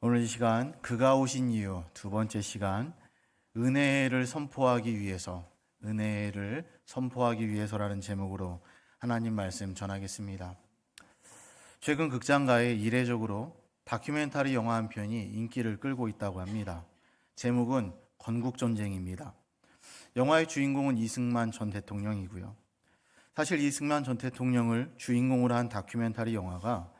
오늘 이 시간 그가 오신 이유 두 번째 시간 은혜를 선포하기 위해서 은혜를 선포하기 위해서라는 제목으로 하나님 말씀 전하겠습니다. 최근 극장가에 이례적으로 다큐멘터리 영화 한 편이 인기를 끌고 있다고 합니다. 제목은 건국전쟁입니다. 영화의 주인공은 이승만 전 대통령이고요. 사실 이승만 전 대통령을 주인공으로 한 다큐멘터리 영화가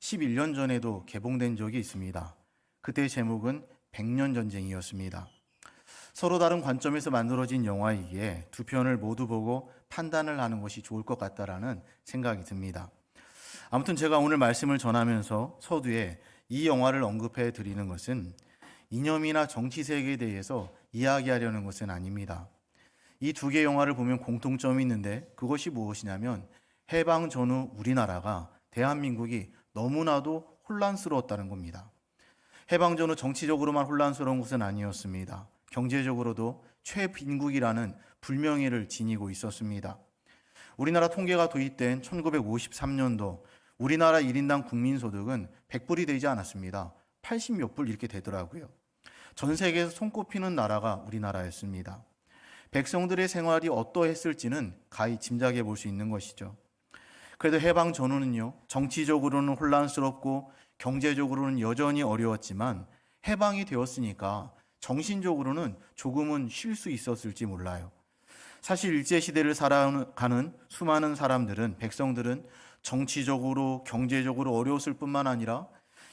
11년 전에도 개봉된 적이 있습니다. 그때 제목은 백년 전쟁이었습니다. 서로 다른 관점에서 만들어진 영화이기에 두 편을 모두 보고 판단을 하는 것이 좋을 것 같다라는 생각이 듭니다. 아무튼 제가 오늘 말씀을 전하면서 서두에 이 영화를 언급해 드리는 것은 이념이나 정치 세계에 대해서 이야기하려는 것은 아닙니다. 이 두 개 영화를 보면 공통점이 있는데 그것이 무엇이냐면 해방 전후 우리나라가 대한민국이 너무나도 혼란스러웠다는 겁니다. 해방 전후 정치적으로만 혼란스러운 것은 아니었습니다. 경제적으로도 최빈국이라는 불명예를 지니고 있었습니다. 우리나라 통계가 도입된 1953년도 우리나라 1인당 국민소득은 100불이 되지 않았습니다. 80몇 불 이렇게 되더라고요. 전 세계에서 손꼽히는 나라가 우리나라였습니다. 백성들의 생활이 어떠했을지는 가히 짐작해 볼 수 있는 것이죠. 그래도 해방 전후는요, 정치적으로는 혼란스럽고 경제적으로는 여전히 어려웠지만 해방이 되었으니까 정신적으로는 조금은 쉴 수 있었을지 몰라요. 사실 일제시대를 살아가는 수많은 사람들은, 백성들은 정치적으로, 경제적으로 어려웠을 뿐만 아니라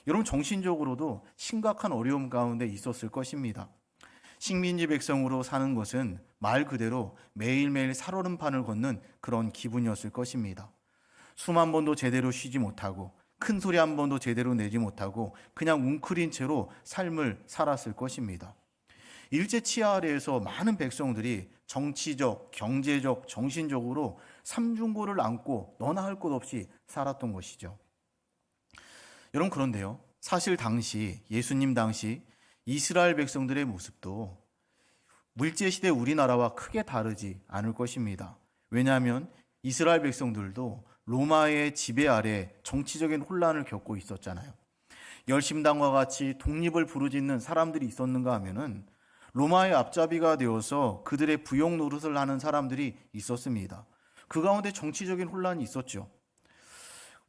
여러분 정신적으로도 심각한 어려움 가운데 있었을 것입니다. 식민지 백성으로 사는 것은 말 그대로 매일매일 살얼음판을 걷는 그런 기분이었을 것입니다. 숨 한 번도 제대로 쉬지 못하고 큰 소리 한 번도 제대로 내지 못하고 그냥 웅크린 채로 삶을 살았을 것입니다. 일제 치하 아래에서 많은 백성들이 정치적, 경제적, 정신적으로 삼중고를 안고 너나 할 것 없이 살았던 것이죠. 여러분 그런데요. 사실 당시 예수님 당시 이스라엘 백성들의 모습도 물제 시대 우리나라와 크게 다르지 않을 것입니다. 왜냐하면 이스라엘 백성들도 로마의 지배 아래 정치적인 혼란을 겪고 있었잖아요. 열심당과 같이 독립을 부르짖는 사람들이 있었는가 하면은 로마의 앞잡이가 되어서 그들의 부용 노릇을 하는 사람들이 있었습니다. 그 가운데 정치적인 혼란이 있었죠.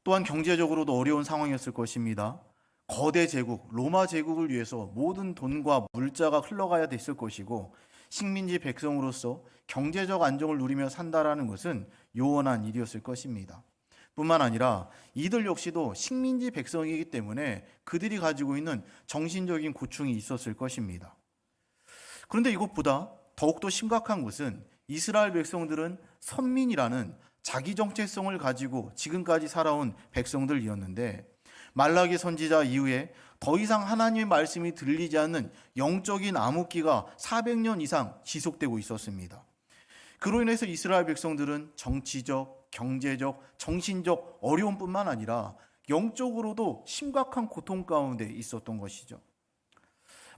또한 경제적으로도 어려운 상황이었을 것입니다. 거대 제국, 로마 제국을 위해서 모든 돈과 물자가 흘러가야 됐을 것이고 식민지 백성으로서 경제적 안정을 누리며 산다라는 것은 요원한 일이었을 것입니다. 뿐만 아니라 이들 역시도 식민지 백성이기 때문에 그들이 가지고 있는 정신적인 고충이 있었을 것입니다. 그런데 이것보다 더욱더 심각한 것은 이스라엘 백성들은 선민이라는 자기 정체성을 가지고 지금까지 살아온 백성들이었는데 말라기 선지자 이후에 더 이상 하나님의 말씀이 들리지 않는 영적인 암흑기가 400년 이상 지속되고 있었습니다. 그로 인해서 이스라엘 백성들은 정치적, 경제적, 정신적 어려움뿐만 아니라 영적으로도 심각한 고통 가운데 있었던 것이죠.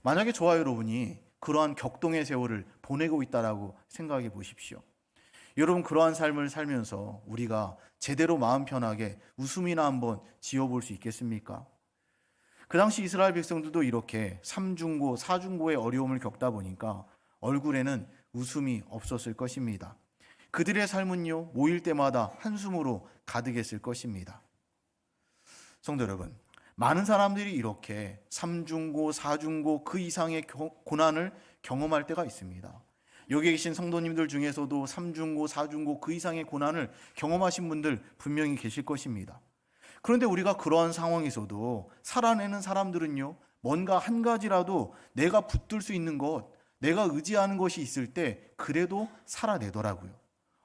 만약에 저와 여러분이 그러한 격동의 세월을 보내고 있다라고 생각해 보십시오. 여러분 그러한 삶을 살면서 우리가 제대로 마음 편하게 웃음이나 한번 지어볼 수 있겠습니까? 그 당시 이스라엘 백성들도 이렇게 삼중고, 사중고의 어려움을 겪다 보니까 얼굴에는 웃음이 없었을 것입니다. 그들의 삶은요, 모일 때마다 한숨으로 가득했을 것입니다. 성도 여러분, 많은 사람들이 이렇게 삼중고, 사중고 그 이상의 고난을 경험할 때가 있습니다. 여기 계신 성도님들 중에서도 삼중고, 사중고 그 이상의 고난을 경험하신 분들 분명히 계실 것입니다. 그런데 우리가 그러한 상황에서도 살아내는 사람들은요, 뭔가 한 가지라도 내가 붙들 수 있는 것, 내가 의지하는 것이 있을 때 그래도 살아내더라고요.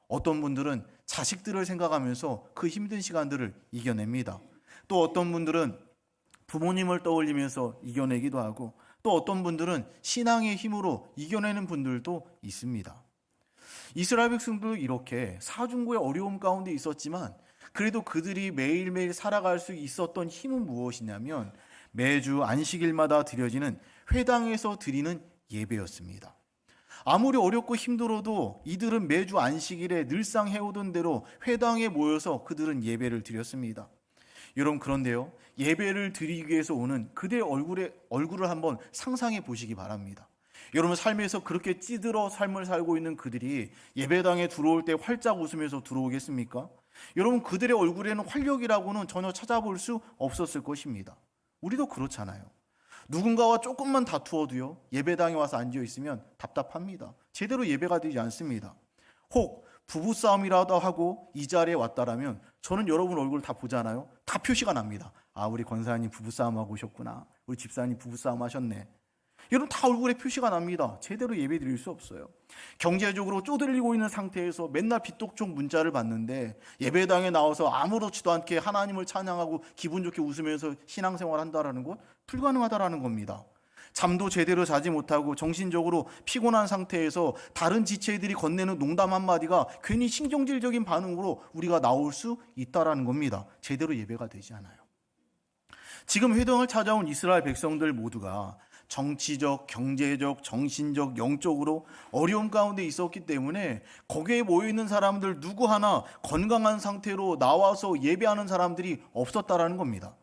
어떤 분들은 자식들을 생각하면서 그 힘든 시간들을 이겨냅니다. 또 어떤 분들은 부모님을 떠올리면서 이겨내기도 하고 또 어떤 분들은 신앙의 힘으로 이겨내는 분들도 있습니다. 이스라엘 백성도 이렇게 사중고의 어려움 가운데 있었지만 그래도 그들이 매일매일 살아갈 수 있었던 힘은 무엇이냐면 매주 안식일마다 드려지는 회당에서 드리는 예배였습니다. 아무리 어렵고 힘들어도 이들은 매주 안식일에 늘상 해오던 대로 회당에 모여서 그들은 예배를 드렸습니다. 여러분 그런데요. 예배를 드리기 위해서 오는 그대의 얼굴에 얼굴을 한번 상상해 보시기 바랍니다. 여러분 삶에서 그렇게 찌들어 삶을 살고 있는 그들이 예배당에 들어올 때 활짝 웃으면서 들어오겠습니까? 여러분 그들의 얼굴에는 활력이라고는 전혀 찾아볼 수 없었을 것입니다. 우리도 그렇잖아요. 누군가와 조금만 다투어도요. 예배당에 와서 앉아 있으면 답답합니다. 제대로 예배가 되지 않습니다. 혹 부부 싸움이라도 하고 이 자리에 왔다라면 저는 여러분 얼굴 다 보잖아요. 다 표시가 납니다. 아 우리 권사님 부부 싸움 하고 오셨구나. 우리 집사님 부부 싸움 하셨네. 여러분 다 얼굴에 표시가 납니다. 제대로 예배 드릴 수 없어요. 경제적으로 쪼들리고 있는 상태에서 맨날 빚독촉 문자를 받는데 예배당에 나와서 아무렇지도 않게 하나님을 찬양하고 기분 좋게 웃으면서 신앙생활 한다라는 건 불가능하다라는 겁니다. 잠도 제대로 자지 못하고 정신적으로 피곤한 상태에서 다른 지체들이 건네는 농담 한마디가 괜히 신경질적인 반응으로 우리가 나올 수 있다라는 겁니다. 제대로 예배가 되지 않아요. 지금 회당을 찾아온 이스라엘 백성들 모두가 정치적, 경제적, 정신적, 영적으로 어려움 가운데 있었기 때문에 거기에 모여 있는 사람들 누구 하나 건강한 상태로 나와서 예배하는 사람들이 없었다라는 겁니다.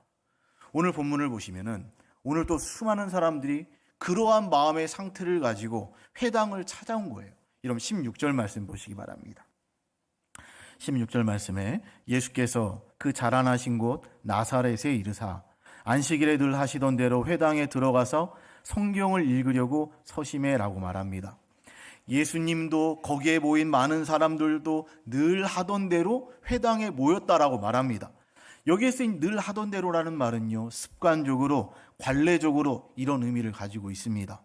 오늘 본문을 보시면은 오늘 또 수많은 사람들이 그러한 마음의 상태를 가지고 회당을 찾아온 거예요. 이러면 16절 말씀 보시기 바랍니다. 16절 말씀에 예수께서 그 자라나신 곳 나사렛에 이르사 안식일에 늘 하시던 대로 회당에 들어가서 성경을 읽으려고 서심해라고 말합니다. 예수님도 거기에 모인 많은 사람들도 늘 하던 대로 회당에 모였다라고 말합니다. 여기에 쓰인 늘 하던 대로라는 말은요, 습관적으로, 관례적으로 이런 의미를 가지고 있습니다.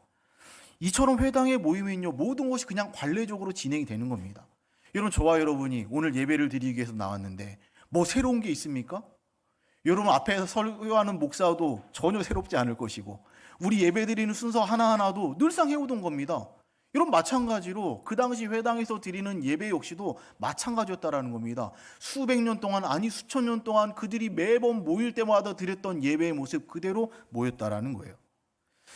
이처럼 회당에 모이면요, 모든 것이 그냥 관례적으로 진행이 되는 겁니다. 여러분, 저와 여러분이 오늘 예배를 드리기 위해서 나왔는데, 뭐 새로운 게 있습니까? 여러분 앞에서 설교하는 목사도 전혀 새롭지 않을 것이고, 우리 예배 드리는 순서 하나하나도 늘상 해오던 겁니다. 여러분 마찬가지로 그 당시 회당에서 드리는 예배 역시도 마찬가지였다라는 겁니다. 수백 년 동안 아니 수천 년 동안 그들이 매번 모일 때마다 드렸던 예배의 모습 그대로 모였다라는 거예요.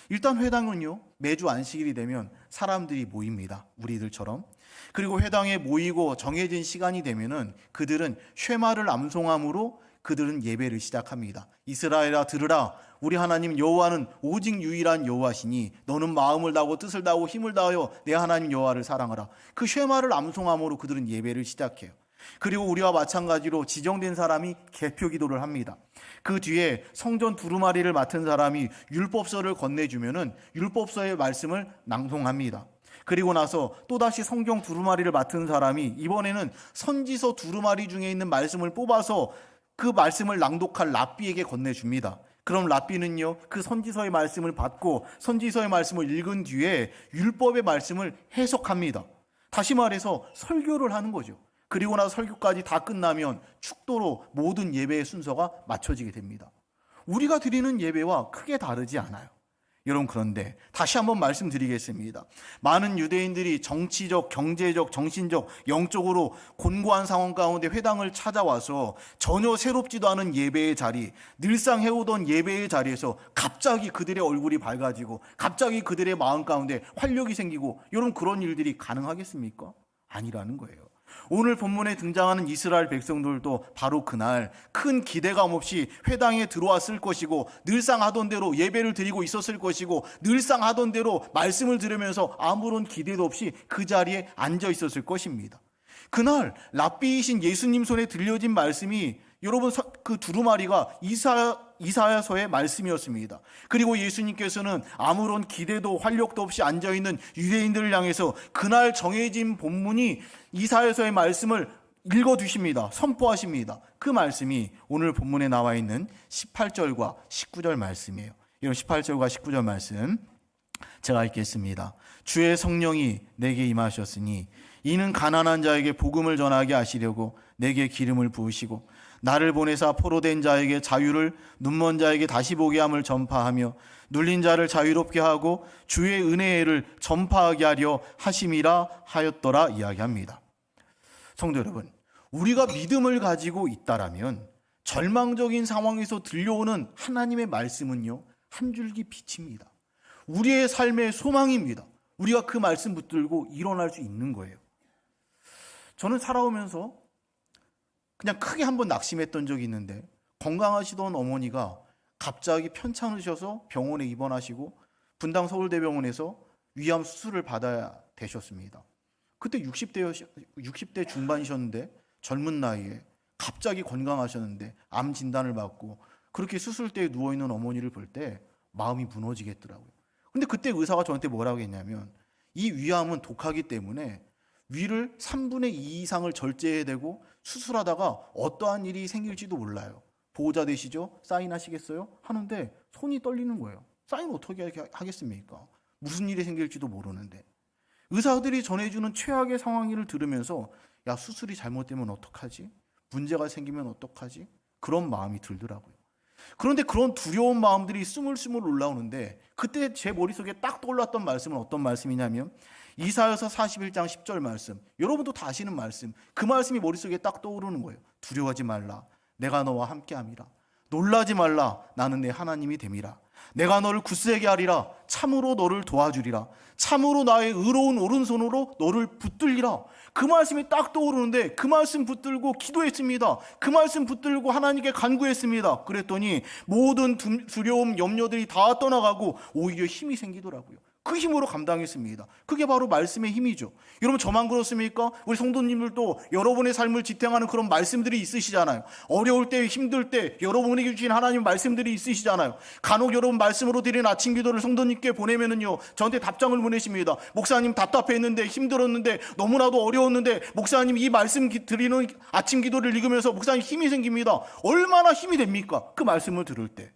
일단 회당은요 매주 안식일이 되면 사람들이 모입니다. 우리들처럼. 그리고 회당에 모이고 정해진 시간이 되면은 그들은 쉐마를 암송함으로 그들은 예배를 시작합니다. 이스라엘아 들으라 우리 하나님 여호와는 오직 유일한 여호와시니 너는 마음을 다하고 뜻을 다하고 힘을 다하여 내 하나님 여호와를 사랑하라. 그 쉐마를 암송함으로 그들은 예배를 시작해요. 그리고 우리와 마찬가지로 지정된 사람이 개표 기도를 합니다. 그 뒤에 성전 두루마리를 맡은 사람이 율법서를 건네주면은 율법서의 말씀을 낭송합니다. 그리고 나서 또다시 성경 두루마리를 맡은 사람이 이번에는 선지서 두루마리 중에 있는 말씀을 뽑아서 그 말씀을 낭독할 랍비에게 건네줍니다. 그럼 랍비는요, 그 선지서의 말씀을 받고 선지서의 말씀을 읽은 뒤에 율법의 말씀을 해석합니다. 다시 말해서 설교를 하는 거죠. 그리고 나서 설교까지 다 끝나면 축도로 모든 예배의 순서가 맞춰지게 됩니다. 우리가 드리는 예배와 크게 다르지 않아요. 여러분 그런데 다시 한번 말씀드리겠습니다. 많은 유대인들이 정치적, 경제적, 정신적, 영적으로 곤고한 상황 가운데 회당을 찾아와서 전혀 새롭지도 않은 예배의 자리, 늘상 해오던 예배의 자리에서 갑자기 그들의 얼굴이 밝아지고 갑자기 그들의 마음 가운데 활력이 생기고 여러분 그런 일들이 가능하겠습니까? 아니라는 거예요. 오늘 본문에 등장하는 이스라엘 백성들도 바로 그날 큰 기대감 없이 회당에 들어왔을 것이고 늘상 하던 대로 예배를 드리고 있었을 것이고 늘상 하던 대로 말씀을 들으면서 아무런 기대도 없이 그 자리에 앉아 있었을 것입니다. 그날 랍비이신 예수님 손에 들려진 말씀이 여러분 그 두루마리가 이사 이사야서의 말씀이었습니다. 그리고 예수님께서는 아무런 기대도 활력도 없이 앉아 있는 유대인들을 향해서 그날 정해진 본문이 이사야서의 말씀을 읽어 주십니다. 선포하십니다. 그 말씀이 오늘 본문에 나와 있는 18절과 19절 말씀이에요. 이런 18절과 19절 말씀 제가 읽겠습니다. 주의 성령이 내게 임하셨으니 이는 가난한 자에게 복음을 전하게 하시려고 내게 기름을 부으시고 나를 보내사 포로된 자에게 자유를 눈먼 자에게 다시 보게 함을 전파하며 눌린 자를 자유롭게 하고 주의 은혜를 전파하게 하려 하심이라 하였더라 이야기합니다. 성도 여러분, 우리가 믿음을 가지고 있다라면 절망적인 상황에서 들려오는 하나님의 말씀은요, 한 줄기 빛입니다. 우리의 삶의 소망입니다. 우리가 그 말씀 붙들고 일어날 수 있는 거예요. 저는 살아오면서 그냥 크게 한번 낙심했던 적이 있는데 건강하시던 어머니가 갑자기 편찮으셔서 병원에 입원하시고 분당 서울대병원에서 위암 수술을 받아야 되셨습니다. 그때 60대 60대 중반이셨는데 젊은 나이에 갑자기 건강하셨는데 암 진단을 받고 그렇게 수술대에 누워 있는 어머니를 볼 때 마음이 무너지겠더라고요. 근데 그때 의사가 저한테 뭐라고 했냐면 이 위암은 독하기 때문에 위를 3분의 2 이상을 절제해야 되고 수술하다가 어떠한 일이 생길지도 몰라요. 보호자 되시죠? 사인하시겠어요? 하는데 손이 떨리는 거예요. 사인 어떻게 하- 하겠습니까? 무슨 일이 생길지도 모르는데. 의사들이 전해주는 최악의 상황을 들으면서 야 수술이 잘못되면 어떡하지? 문제가 생기면 어떡하지? 그런 마음이 들더라고요. 그런데 그런 두려운 마음들이 스물스물 올라오는데 그때 제 머릿속에 딱 떠올랐던 말씀은 어떤 말씀이냐면 이사여서 41장 10절 말씀. 여러분도 다 아시는 말씀. 그 말씀이 머릿속에 딱 떠오르는 거예요. 두려워하지 말라. 내가 너와 함께 함이라. 놀라지 말라. 나는 내 하나님이 됨이라. 내가 너를 굳세게 하리라. 참으로 너를 도와주리라. 참으로 나의 의로운 오른손으로 너를 붙들리라. 그 말씀이 딱 떠오르는데 그 말씀 붙들고 기도했습니다. 그 말씀 붙들고 하나님께 간구했습니다. 그랬더니 모든 두- 두려움, 염려들이 다 떠나가고 오히려 힘이 생기더라고요. 그 힘으로 감당했습니다. 그게 바로 말씀의 힘이죠. 여러분 저만 그렇습니까? 우리 성도님들도 여러분의 삶을 지탱하는 그런 말씀들이 있으시잖아요. 어려울 때, 힘들 때 여러분에게 주신 하나님 말씀들이 있으시잖아요. 간혹 여러분 말씀으로 드린 아침 기도를 성도님께 보내면은요. 저한테 답장을 보내십니다. 목사님 답답했는데 힘들었는데 너무나도 어려웠는데 목사님 이 말씀 기- 드리는 아침 기도를 읽으면서 목사님 힘이 생깁니다. 얼마나 힘이 됩니까? 그 말씀을 들을 때.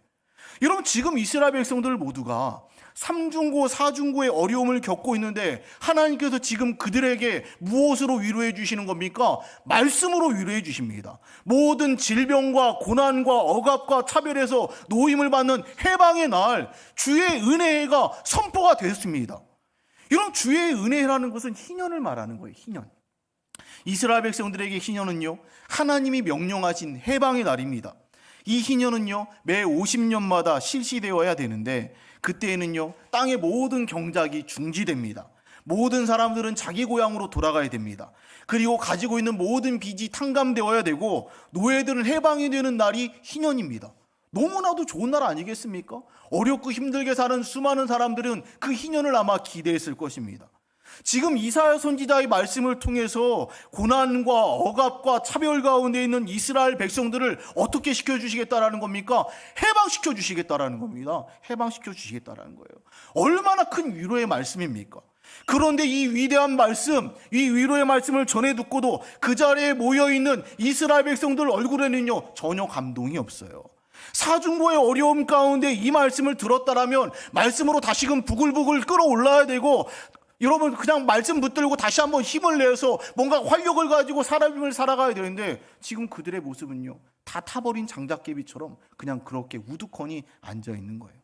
여러분 지금 이스라엘 백성들 모두가 삼중고 사중고의 어려움을 겪고 있는데 하나님께서 지금 그들에게 무엇으로 위로해 주시는 겁니까? 말씀으로 위로해 주십니다. 모든 질병과 고난과 억압과 차별에서 노임을 받는 해방의 날 주의 은혜가 선포가 되었습니다. 여러분 주의 은혜라는 것은 희년을 말하는 거예요. 희년. 이스라엘 백성들에게 희년은요 하나님이 명령하신 해방의 날입니다. 이 희년은요 매 50년마다 실시되어야 되는데 그때에는요 땅의 모든 경작이 중지됩니다. 모든 사람들은 자기 고향으로 돌아가야 됩니다. 그리고 가지고 있는 모든 빚이 탕감되어야 되고 노예들은 해방이 되는 날이 희년입니다. 너무나도 좋은 날 아니겠습니까? 어렵고 힘들게 사는 수많은 사람들은 그 희년을 아마 기대했을 것입니다. 지금 이사야 선지자의 말씀을 통해서 고난과 억압과 차별 가운데 있는 이스라엘 백성들을 어떻게 시켜 주시겠다라는 겁니까? 해방시켜 주시겠다라는 겁니다. 해방시켜 주시겠다라는 거예요. 얼마나 큰 위로의 말씀입니까? 그런데 이 위대한 말씀, 이 위로의 말씀을 전해 듣고도 그 자리에 모여 있는 이스라엘 백성들 얼굴에는요 전혀 감동이 없어요. 사중고의 어려움 가운데 이 말씀을 들었다라면 말씀으로 다시금 부글부글 끌어올라야 되고 여러분 그냥 말씀 붙들고 다시 한번 힘을 내서 뭔가 활력을 가지고 사람을 살아가야 되는데 지금 그들의 모습은요 다 타버린 장작개비처럼 그냥 그렇게 우두커니 앉아 있는 거예요.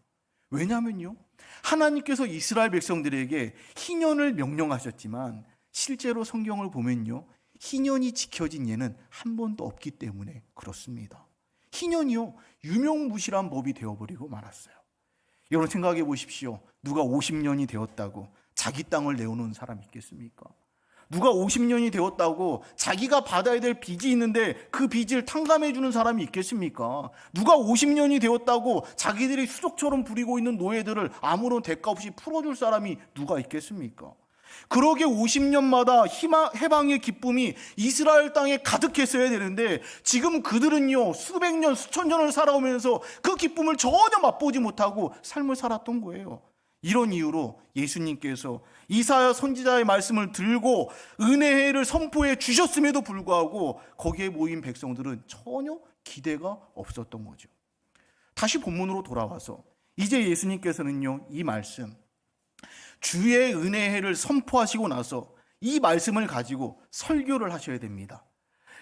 왜냐면요 하나님께서 이스라엘 백성들에게 희년을 명령하셨지만 실제로 성경을 보면요 희년이 지켜진 예는 한 번도 없기 때문에 그렇습니다. 희년이요 유명무실한 법이 되어버리고 말았어요. 여러분 생각해 보십시오. 누가 50년이 되었다고 자기 땅을 내어놓은 사람 있겠습니까? 누가 50년이 되었다고 자기가 받아야 될 빚이 있는데 그 빚을 탕감해 주는 사람이 있겠습니까? 누가 50년이 되었다고 자기들이 수족처럼 부리고 있는 노예들을 아무런 대가 없이 풀어줄 사람이 누가 있겠습니까? 그러게 50년마다 희망, 해방의 기쁨이 이스라엘 땅에 가득했어야 되는데 지금 그들은요 수백 년, 수천 년을 살아오면서 그 기쁨을 전혀 맛보지 못하고 삶을 살았던 거예요. 이런 이유로 예수님께서 이사야 선지자의 말씀을 들고 은혜를 선포해 주셨음에도 불구하고 거기에 모인 백성들은 전혀 기대가 없었던 거죠. 다시 본문으로 돌아와서 이제 예수님께서는요 이 말씀 주의 은혜를 선포하시고 나서 이 말씀을 가지고 설교를 하셔야 됩니다.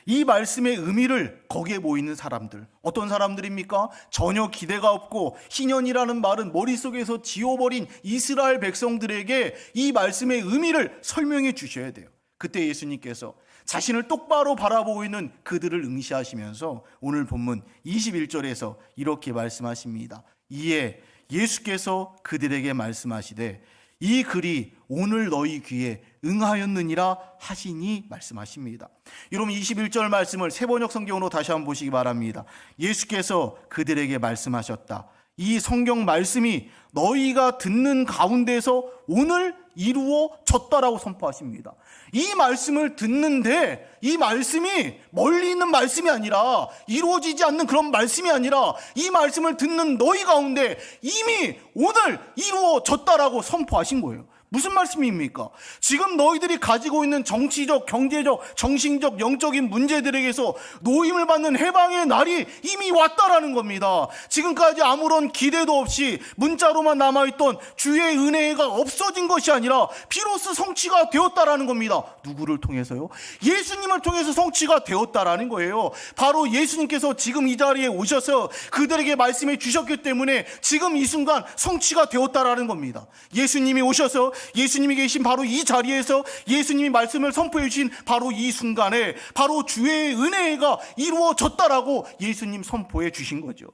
이 말씀의 의미를 거기에 모이는 사람들, 어떤 사람들입니까? 전혀 기대가 없고 희년이라는 말은 머릿속에서 지워버린 이스라엘 백성들에게 이 말씀의 의미를 설명해 주셔야 돼요. 그때 예수님께서 자신을 똑바로 바라보고 있는 그들을 응시하시면서 오늘 본문 21절에서 이렇게 말씀하십니다. 이에 예수께서 그들에게 말씀하시되 이 글이 오늘 너희 귀에 응하였느니라 하시니 말씀하십니다. 여러분 21절 말씀을 세번역 성경으로 다시 한번 보시기 바랍니다. 예수께서 그들에게 말씀하셨다. 이 성경 말씀이 너희가 듣는 가운데서 오늘 이루어졌다라고 선포하십니다. 이 말씀을 듣는데 이 말씀이 멀리 있는 말씀이 아니라 이루어지지 않는 그런 말씀이 아니라 이 말씀을 듣는 너희 가운데 이미 오늘 이루어졌다라고 선포하신 거예요. 무슨 말씀입니까? 지금 너희들이 가지고 있는 정치적, 경제적, 정신적, 영적인 문제들에게서 노임을 받는 해방의 날이 이미 왔다라는 겁니다. 지금까지 아무런 기대도 없이 문자로만 남아있던 주의 은혜가 없어진 것이 아니라 비로소 성취가 되었다라는 겁니다. 누구를 통해서요? 예수님을 통해서 성취가 되었다라는 거예요. 바로 예수님께서 지금 이 자리에 오셔서 그들에게 말씀해 주셨기 때문에 지금 이 순간 성취가 되었다라는 겁니다. 예수님이 오셔서 예수님이 계신 바로 이 자리에서 예수님이 말씀을 선포해 주신 바로 이 순간에 바로 주의 은혜가 이루어졌다라고 예수님 선포해 주신 거죠.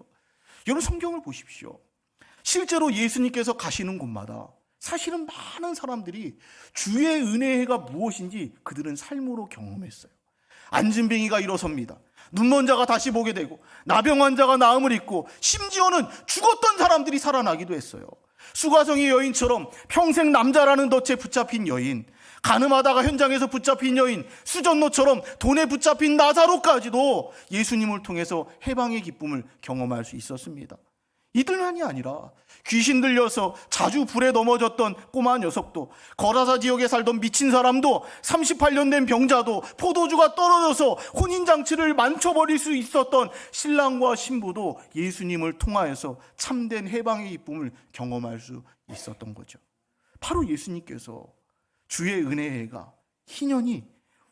여러분 성경을 보십시오. 실제로 예수님께서 가시는 곳마다 사실은 많은 사람들이 주의 은혜가 무엇인지 그들은 삶으로 경험했어요. 안진뱅이가 일어섭니다. 눈먼 자가 다시 보게 되고 나병 환자가 나음을 입고 심지어는 죽었던 사람들이 살아나기도 했어요. 수가성의 여인처럼 평생 남자라는 덫에 붙잡힌 여인, 가늠하다가 현장에서 붙잡힌 여인, 수전노처럼 돈에 붙잡힌 나사로까지도 예수님을 통해서 해방의 기쁨을 경험할 수 있었습니다. 이들만이 아니라 귀신 들려서 자주 불에 넘어졌던 꼬마 녀석도 거라사 지역에 살던 미친 사람도 38년 된 병자도 포도주가 떨어져서 혼인장치를 만쳐버릴 수 있었던 신랑과 신부도 예수님을 통하여서 참된 해방의 기쁨을 경험할 수 있었던 거죠. 바로 예수님께서 주의 은혜가 희년이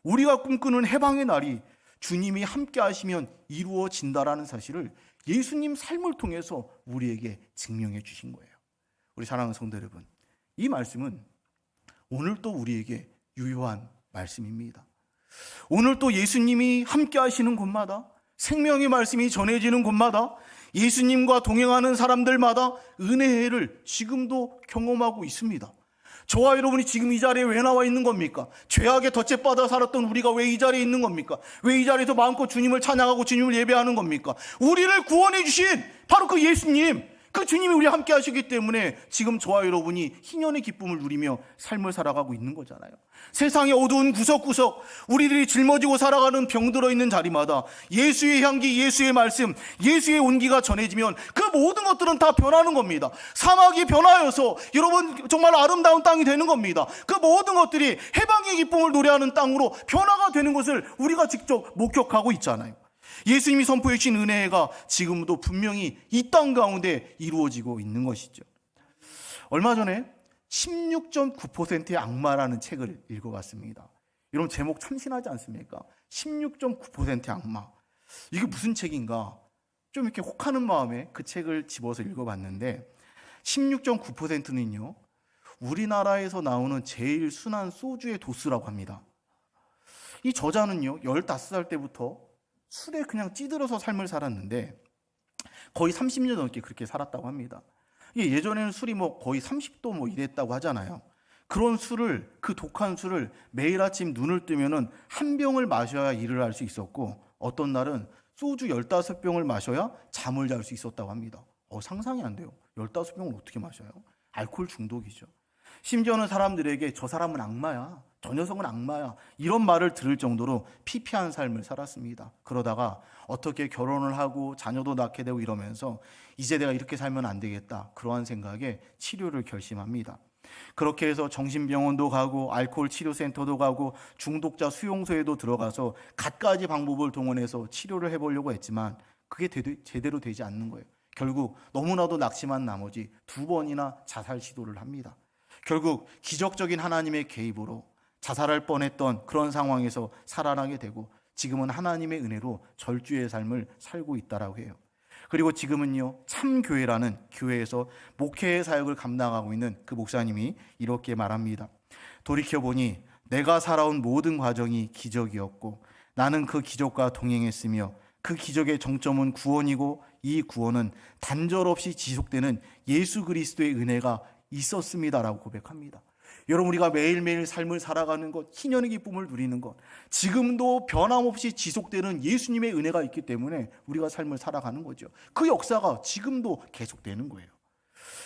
우리가 꿈꾸는 해방의 날이 주님이 함께 하시면 이루어진다라는 사실을 예수님 삶을 통해서 우리에게 증명해 주신 거예요. 우리 사랑하는 성도 여러분, 이 말씀은 오늘 또 우리에게 유효한 말씀입니다. 오늘 또 예수님이 함께 하시는 곳마다 생명의 말씀이 전해지는 곳마다 예수님과 동행하는 사람들마다 은혜를 지금도 경험하고 있습니다. 저와 여러분이 지금 이 자리에 왜 나와 있는 겁니까? 덫에 빠져 살았던 우리가 왜 이 자리에 있는 겁니까? 왜 이 자리에서 마음껏 주님을 찬양하고 주님을 예배하는 겁니까? 우리를 구원해 주신 바로 그 예수님, 그 주님이 우리 함께 하시기 때문에 지금 저와 여러분이 희년의 기쁨을 누리며 삶을 살아가고 있는 거잖아요. 세상의 어두운 구석구석 우리들이 짊어지고 살아가는 병들어 있는 자리마다 예수의 향기, 예수의 말씀, 예수의 온기가 전해지면 그 모든 것들은 다 변하는 겁니다. 사막이 변하여서 여러분 정말 아름다운 땅이 되는 겁니다. 그 모든 것들이 해방의 기쁨을 노래하는 땅으로 변화가 되는 것을 우리가 직접 목격하고 있잖아요. 예수님이 선포해 주신 은혜가 지금도 분명히 이 땅 가운데 이루어지고 있는 것이죠. 얼마 전에 16.9%의 악마라는 책을 읽어봤습니다. 여러분 제목 참신하지 않습니까? 16.9%의 악마. 이게 무슨 책인가? 좀 이렇게 혹하는 마음에 그 책을 집어서 읽어봤는데 16.9%는요. 우리나라에서 나오는 제일 순한 소주의 도수라고 합니다. 이 저자는요. 15살 때부터 술에 그냥 찌들어서 삶을 살았는데 거의 30년 넘게 그렇게 살았다고 합니다. 예전에는 술이 뭐 거의 30도 뭐 이랬다고 하잖아요. 그런 술을 그 독한 술을 매일 아침 눈을 뜨면은 한 병을 마셔야 일을 할 수 있었고 어떤 날은 소주 15병을 마셔야 잠을 잘 수 있었다고 합니다. 어, 상상이 안 돼요. 15병을 어떻게 마셔요? 알코올 중독이죠. 심지어는 사람들에게 저 사람은 악마야. 저 녀석은 악마야. 이런 말을 들을 정도로 피폐한 삶을 살았습니다. 그러다가 어떻게 결혼을 하고 자녀도 낳게 되고 이러면서 이제 내가 이렇게 살면 안 되겠다. 그러한 생각에 치료를 결심합니다. 그렇게 해서 정신병원도 가고 알코올 치료센터도 가고 중독자 수용소에도 들어가서 갖가지 방법을 동원해서 치료를 해보려고 했지만 그게 제대로 되지 않는 거예요. 결국 너무나도 낙심한 나머지 두 번이나 자살 시도를 합니다. 결국 기적적인 하나님의 개입으로 자살할 뻔했던 그런 상황에서 살아나게 되고 지금은 하나님의 은혜로 절주의 삶을 살고 있다라고 해요. 그리고 지금은요, 참교회라는 교회에서 목회의 사역을 감당하고 있는 그 목사님이 이렇게 말합니다. 돌이켜보니 내가 살아온 모든 과정이 기적이었고 나는 그 기적과 동행했으며 그 기적의 정점은 구원이고 이 구원은 단절 없이 지속되는 예수 그리스도의 은혜가 있었습니다라고 고백합니다. 여러분 우리가 매일매일 삶을 살아가는 것, 희년의 기쁨을 누리는 것, 지금도 변함없이 지속되는 예수님의 은혜가 있기 때문에 우리가 삶을 살아가는 거죠. 그 역사가 지금도 계속되는 거예요.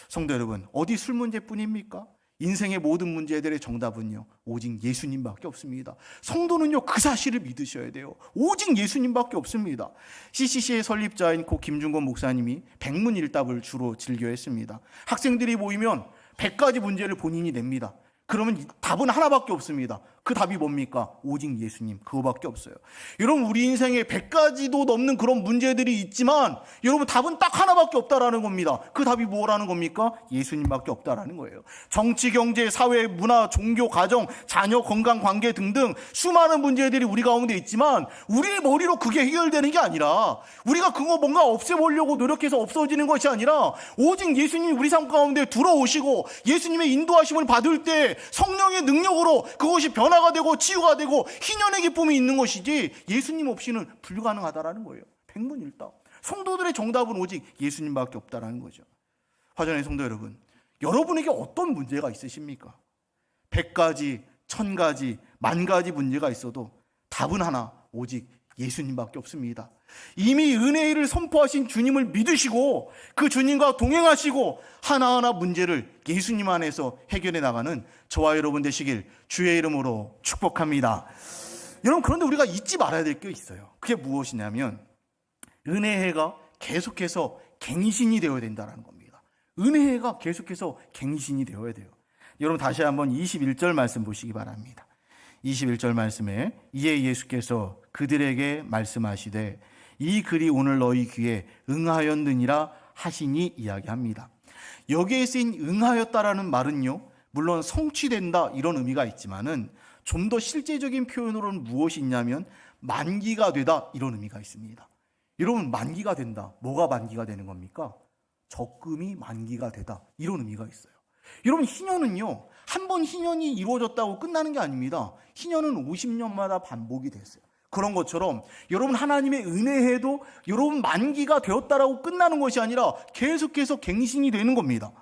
성도 여러분, 어디 술 문제뿐입니까? 인생의 모든 문제들의 정답은요, 오직 예수님밖에 없습니다. 성도는요, 그 사실을 믿으셔야 돼요. 오직 예수님밖에 없습니다. CCC의 설립자인 고 김중건 목사님이 백문일답을 주로 즐겨 했습니다. 학생들이 모이면 100가지 문제를 본인이 냅니다. 그러면 이 답은 하나밖에 없습니다. 그 답이 뭡니까? 오직 예수님. 그거밖에 없어요. 여러분, 우리 인생에 100가지도 넘는 그런 문제들이 있지만, 여러분, 답은 딱 하나밖에 없다라는 겁니다. 그 답이 뭐라는 겁니까? 예수님밖에 없다라는 거예요. 정치, 경제, 사회, 문화, 종교, 가정, 자녀, 건강, 관계 등등 수많은 문제들이 우리 가운데 있지만, 우리의 머리로 그게 해결되는 게 아니라, 우리가 그거 뭔가 없애보려고 노력해서 없어지는 것이 아니라, 오직 예수님이 우리 삶 가운데 들어오시고, 예수님의 인도하심을 받을 때 성령의 능력으로 그것이 변화 가 되고 치유가 되고 희년의 기쁨이 있는 것이지 예수님 없이는 불가능하다라는 거예요. 백문일답. 성도들의 정답은 오직 예수님밖에 없다라는 거죠. 화전의 성도 여러분, 여러분에게 어떤 문제가 있으십니까? 백 가지, 천 가지, 만 가지 문제가 있어도 답은 하나, 오직 예수님밖에 없습니다. 이미 은혜를 선포하신 주님을 믿으시고 그 주님과 동행하시고 하나하나 문제를 예수님 안에서 해결해 나가는 저와 여러분 되시길 주의 이름으로 축복합니다. 여러분 그런데 우리가 잊지 말아야 될 게 있어요. 그게 무엇이냐면 은혜가 계속해서 갱신이 되어야 된다는 겁니다. 은혜가 계속해서 갱신이 되어야 돼요. 여러분 다시 한번 21절 말씀 보시기 바랍니다. 21절 말씀에 이에 예수께서 그들에게 말씀하시되 이 글이 오늘 너희 귀에 응하였느니라 하시니 이야기합니다. 여기에 쓰인 응하였다라는 말은요, 물론 성취된다 이런 의미가 있지만은 좀 더 실제적인 표현으로는 무엇이 있냐면 만기가 되다 이런 의미가 있습니다. 여러분 만기가 된다. 뭐가 만기가 되는 겁니까? 적금이 만기가 되다. 이런 의미가 있어요. 여러분 희년은요. 한 번 희년이 이루어졌다고 끝나는 게 아닙니다. 희년은 50년마다 반복이 됐어요. 그런 것처럼 여러분 하나님의 은혜에도 여러분 만기가 되었다라고 끝나는 것이 아니라 계속해서 갱신이 되는 겁니다.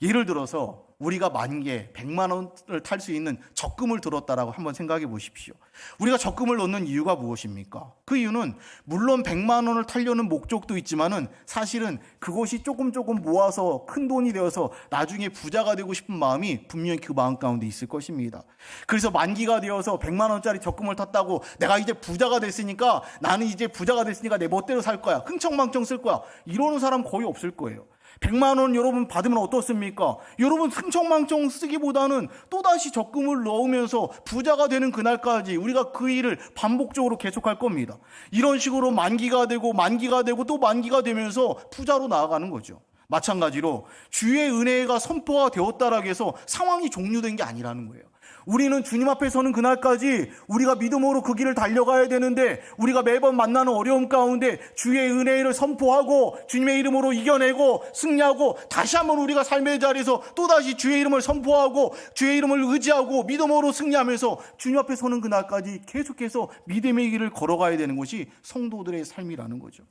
예를 들어서 우리가 만개 100만 원을 탈 수 있는 적금을 들었다라고 한번 생각해 보십시오. 우리가 적금을 넣는 이유가 무엇입니까? 그 이유는 물론 100만 원을 탈려는 목적도 있지만은 사실은 그것이 조금 조금 모아서 큰 돈이 되어서 나중에 부자가 되고 싶은 마음이 분명히 그 마음 가운데 있을 것입니다. 그래서 만기가 되어서 100만 원짜리 적금을 탔다고 내가 이제 부자가 됐으니까 나는 이제 부자가 됐으니까 내 멋대로 살 거야. 흥청망청 쓸 거야. 이러는 사람 거의 없을 거예요. 100만 원 여러분 받으면 어떻습니까? 여러분 승청망청 쓰기보다는 또다시 적금을 넣으면서 부자가 되는 그날까지 우리가 그 일을 반복적으로 계속할 겁니다. 이런 식으로 만기가 되고 만기가 되고 또 만기가 되면서 부자로 나아가는 거죠. 마찬가지로 주의 은혜가 선포가 되었다라고 해서 상황이 종료된 게 아니라는 거예요. 우리는 주님 앞에 서는 그날까지 우리가 믿음으로 그 길을 달려가야 되는데 우리가 매번 만나는 어려움 가운데 주의 은혜를 선포하고 주님의 이름으로 이겨내고 승리하고 다시 한번 우리가 삶의 자리에서 또다시 주의 이름을 선포하고 주의 이름을 의지하고 믿음으로 승리하면서 주님 앞에 서는 그날까지 계속해서 믿음의 길을 걸어가야 되는 것이 성도들의 삶이라는 거죠.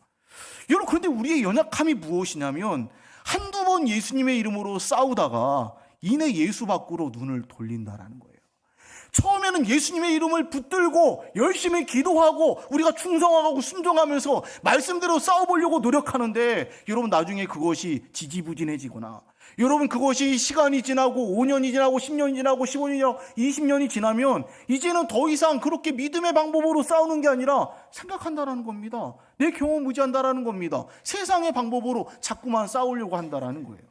여러분 그런데 우리의 연약함이 무엇이냐면 한두 번 예수님의 이름으로 싸우다가 이내 예수 밖으로 눈을 돌린다라는 거예요. 처음에는 예수님의 이름을 붙들고 열심히 기도하고 우리가 충성하고 순종하면서 말씀대로 싸워보려고 노력하는데 여러분 나중에 그것이 지지부진해지거나 여러분 그것이 시간이 지나고 5년이 지나고 10년이 지나고 15년이 지나고 20년이 지나면 이제는 더 이상 그렇게 믿음의 방법으로 싸우는 게 아니라 생각한다라는 겁니다. 내 경험 무지한다라는 겁니다. 세상의 방법으로 자꾸만 싸우려고 한다라는 거예요.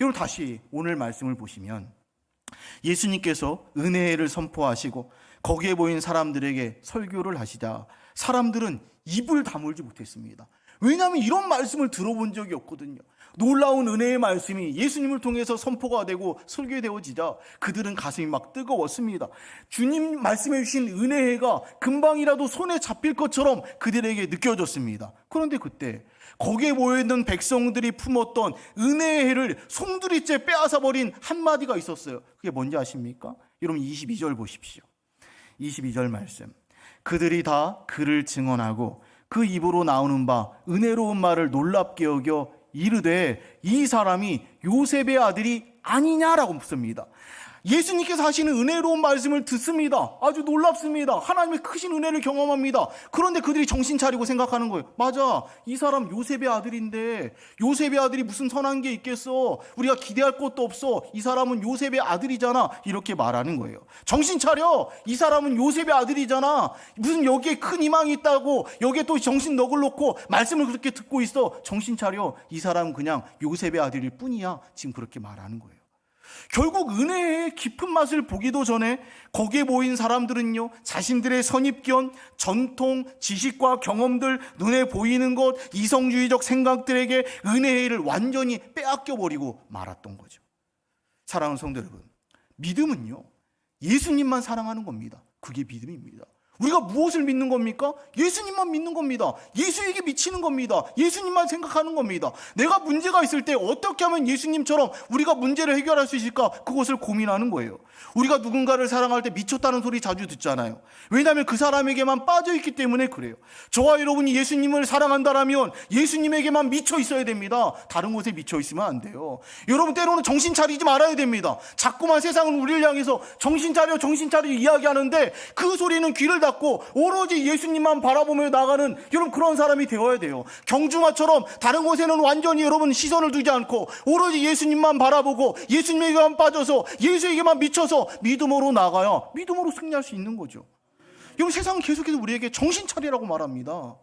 여러분 다시 오늘 말씀을 보시면 예수님께서 은혜를 선포하시고 거기에 보인 사람들에게 설교를 하시자 사람들은 입을 다물지 못했습니다. 왜냐하면 이런 말씀을 들어본 적이 없거든요. 놀라운 은혜의 말씀이 예수님을 통해서 선포가 되고 설교되어지자 그들은 가슴이 막 뜨거웠습니다. 주님 말씀해 주신 은혜가 금방이라도 손에 잡힐 것처럼 그들에게 느껴졌습니다. 그런데 그때 거기에 모여있는 백성들이 품었던 은혜의 해를 송두리째 빼앗아 버린 한마디가 있었어요. 그게 뭔지 아십니까? 여러분 22절 보십시오. 22절 말씀. 그들이 다 그를 증언하고 그 입으로 나오는 바 은혜로운 말을 놀랍게 여겨 이르되 이 사람이 요셉의 아들이 아니냐라고 묻습니다. 예수님께서 하시는 은혜로운 말씀을 듣습니다. 아주 놀랍습니다. 하나님의 크신 은혜를 경험합니다. 그런데 그들이 정신 차리고 생각하는 거예요. 맞아. 이 사람 요셉의 아들인데 요셉의 아들이 무슨 선한 게 있겠어. 우리가 기대할 것도 없어. 이 사람은 요셉의 아들이잖아. 이렇게 말하는 거예요. 정신 차려. 이 사람은 요셉의 아들이잖아. 무슨 여기에 큰 희망이 있다고 여기에 또 정신 넋을 놓고 말씀을 그렇게 듣고 있어. 정신 차려. 이 사람은 그냥 요셉의 아들일 뿐이야. 지금 그렇게 말하는 거예요. 결국 은혜의 깊은 맛을 보기도 전에 거기에 모인 사람들은요, 자신들의 선입견, 전통, 지식과 경험들, 눈에 보이는 것, 이성주의적 생각들에게 은혜를 완전히 빼앗겨버리고 말았던 거죠. 사랑하는 성도 여러분, 믿음은요, 예수님만 사랑하는 겁니다. 그게 믿음입니다. 우리가 무엇을 믿는 겁니까? 예수님만 믿는 겁니다. 예수에게 미치는 겁니다. 예수님만 생각하는 겁니다. 내가 문제가 있을 때 어떻게 하면 예수님처럼 우리가 문제를 해결할 수 있을까? 그것을 고민하는 거예요. 우리가 누군가를 사랑할 때 미쳤다는 소리 자주 듣잖아요. 왜냐하면 그 사람에게만 빠져있기 때문에 그래요. 저와 여러분이 예수님을 사랑한다라면 예수님에게만 미쳐 있어야 됩니다. 다른 곳에 미쳐 있으면 안 돼요. 여러분 때로는 정신 차리지 말아야 됩니다. 자꾸만 세상은 우리를 향해서 정신 차려 정신 차려 이야기하는데 그 소리는 귀를 닫고 오로지 예수님만 바라보며 나가는 여러분 그런 사람이 되어야 돼요. 경주마처럼 다른 곳에는 완전히 여러분 시선을 두지 않고 오로지 예수님만 바라보고 예수님에게만 빠져서 예수에게만 미쳐서 믿음으로 나가야 믿음으로 승리할 수 있는 거죠. 여러분 세상은 계속해서 우리에게 정신 차리라고 말합니다.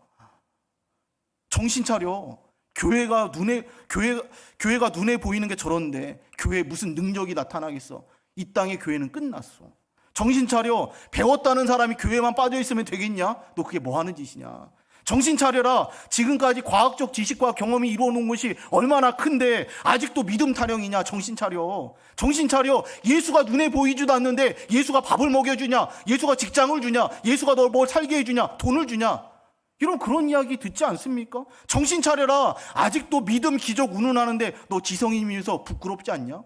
정신 차려. 교회가 눈에 교회 교회가 눈에 보이는 게 저런데 교회에 무슨 능력이 나타나겠어? 이 땅의 교회는 끝났어. 정신 차려. 배웠다는 사람이 교회만 빠져 있으면 되겠냐? 너 그게 뭐 하는 짓이냐? 정신 차려라. 지금까지 과학적 지식과 경험이 이루어 놓은 것이 얼마나 큰데 아직도 믿음 타령이냐? 정신 차려. 정신 차려. 예수가 눈에 보이지도 않는데 예수가 밥을 먹여 주냐? 예수가 직장을 주냐? 예수가 널 뭘 살게 해 주냐? 돈을 주냐? 이런 그런 이야기 듣지 않습니까? 정신 차려라. 아직도 믿음 기적 운운하는데 너 지성이면서 부끄럽지 않냐?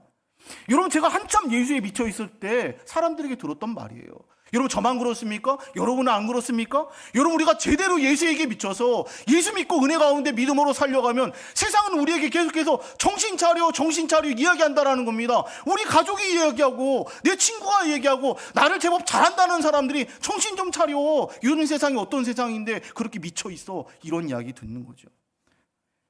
여러분 제가 한참 예수에 미쳐 있을 때 사람들에게 들었던 말이에요. 여러분 저만 그렇습니까? 여러분은 안 그렇습니까? 여러분 우리가 제대로 예수에게 미쳐서 예수 믿고 은혜 가운데 믿음으로 살려가면 세상은 우리에게 계속해서 정신 차려 정신 차려 이야기한다라는 겁니다. 우리 가족이 이야기하고 내 친구가 얘기하고 나를 제법 잘한다는 사람들이 정신 좀 차려 이런 세상이 어떤 세상인데 그렇게 미쳐 있어 이런 이야기 듣는 거죠.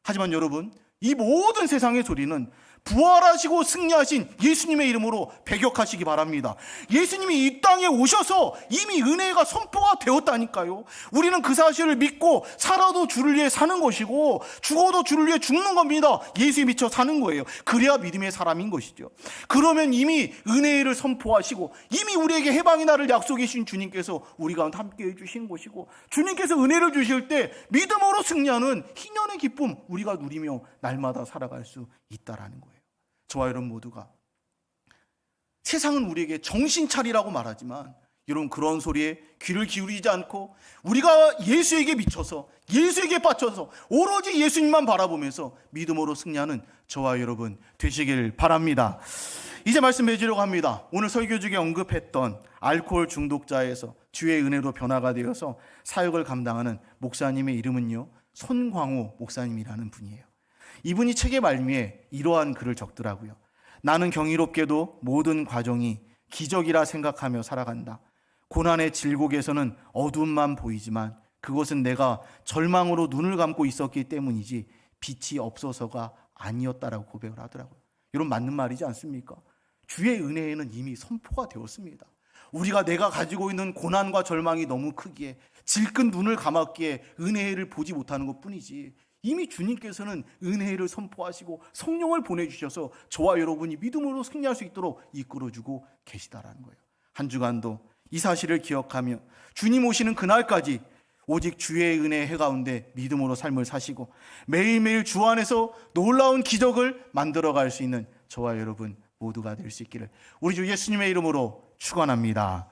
하지만 여러분 이 모든 세상의 소리는 부활하시고 승리하신 예수님의 이름으로 배격하시기 바랍니다. 예수님이 이 땅에 오셔서 이미 은혜가 선포가 되었다니까요. 우리는 그 사실을 믿고 살아도 주를 위해 사는 것이고 죽어도 주를 위해 죽는 겁니다. 예수에 미쳐 사는 거예요. 그래야 믿음의 사람인 것이죠. 그러면 이미 은혜를 선포하시고 이미 우리에게 해방의 날을 약속해 주신 주님께서 우리 가운데 함께 해 주신 것이고 주님께서 은혜를 주실 때 믿음으로 승리하는 희년의 기쁨 우리가 누리며 날마다 살아갈 수 있다라는 거예요. 저와 여러분 모두가 세상은 우리에게 정신 차리라고 말하지만 여러분 그런 소리에 귀를 기울이지 않고 우리가 예수에게 미쳐서 예수에게 빠져서 오로지 예수님만 바라보면서 믿음으로 승리하는 저와 여러분 되시길 바랍니다. 이제 말씀 맺으려고 합니다. 오늘 설교 중에 언급했던 알코올 중독자에서 주의 은혜로 변화가 되어서 사역을 감당하는 목사님의 이름은요. 손광호 목사님이라는 분이에요. 이분이 책의 말미에 이러한 글을 적더라고요. 나는 경이롭게도 모든 과정이 기적이라 생각하며 살아간다. 고난의 질곡에서는 어둠만 보이지만 그것은 내가 절망으로 눈을 감고 있었기 때문이지 빛이 없어서가 아니었다라고 고백을 하더라고요. 이런 맞는 말이지 않습니까? 주의 은혜에는 이미 선포가 되었습니다. 우리가 내가 가지고 있는 고난과 절망이 너무 크기에 질끈 눈을 감았기에 은혜를 보지 못하는 것 뿐이지 이미 주님께서는 은혜를 선포하시고 성령을 보내주셔서 저와 여러분이 믿음으로 승리할 수 있도록 이끌어주고 계시다라는 거예요. 한 주간도 이 사실을 기억하며 주님 오시는 그날까지 오직 주의 은혜 해 가운데 믿음으로 삶을 사시고 매일매일 주 안에서 놀라운 기적을 만들어 갈 수 있는 저와 여러분 모두가 될 수 있기를 우리 주 예수님의 이름으로 축원합니다.